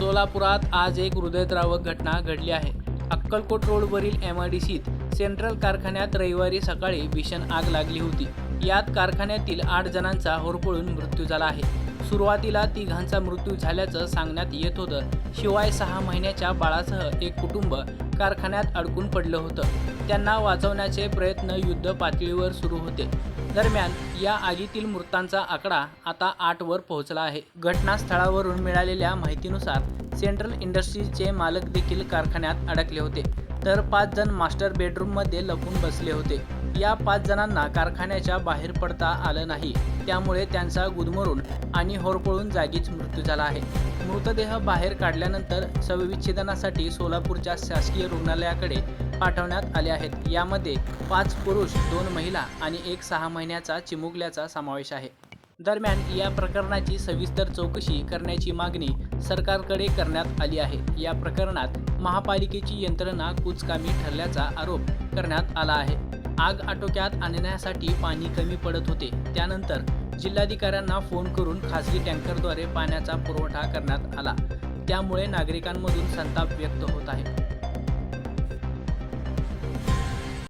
सोलापुरात आज एक हृदयद्रावक घटना घडली आहे. अक्कलकोट रोडवरील एम आय डी सीत सेंट्रल कारखान्यात रविवारी सकाळी भीषण आग लागली होती. यात कारखान्यातील आठ जणांचा होरपळून मृत्यू झाला आहे. सुरुवातीला तिघांचा मृत्यू झाल्याचं सांगण्यात येत होतं. शिवाय सहा महिन्याच्या बाळासह एक कुटुंब कारखान्यात अडकून पडलं होतं. त्यांना वाचवण्याचे प्रयत्न युद्ध पातळीवर सुरू होते. दरम्यान या आगीतील मृतांचा आकडा आता आठवर पोहोचला आहे. घटनास्थळावरून मिळालेल्या माहितीनुसार सेंट्रल इंडस्ट्रीजचे मालक देखील कारखान्यात अडकले होते. तर पाच जण मास्टर बेडरूममध्ये लपून बसले होते. या पाच जणांना कारखान्याच्या बाहेर पडता आलं नाही. त्यामुळे त्यांचा गुदमरून आणि होरपळून जागीच मृत्यू झाला आहे. मृतदेह बाहेर काढल्यानंतर शवविच्छेदनासाठी सोलापूरच्या शासकीय रुग्णालयाकडे पाठवण्यात आले आहेत. यामध्ये पाच पुरुष दोन महिला आणि एक सहा महिन्याचा चिमुकल्याचा समावेश आहे. दरम्यान या प्रकरणाची सविस्तर चौकशी करण्याची मागणी सरकारकडे करण्यात आली आहे. या प्रकरणात महापालिकेची यंत्रणा कुचकामी ठरल्याचा आरोप करण्यात आला आहे. आग आटोक्यात आणण्यासाठी पाणी कमी पडत होते. त्यानंतर जिल्हाधिकाऱ्यांना फोन करून खासगी टँकरद्वारे पाण्याचा पुरवठा करण्यात आला. त्यामुळे नागरिकांमधून संताप व्यक्त होत आहे.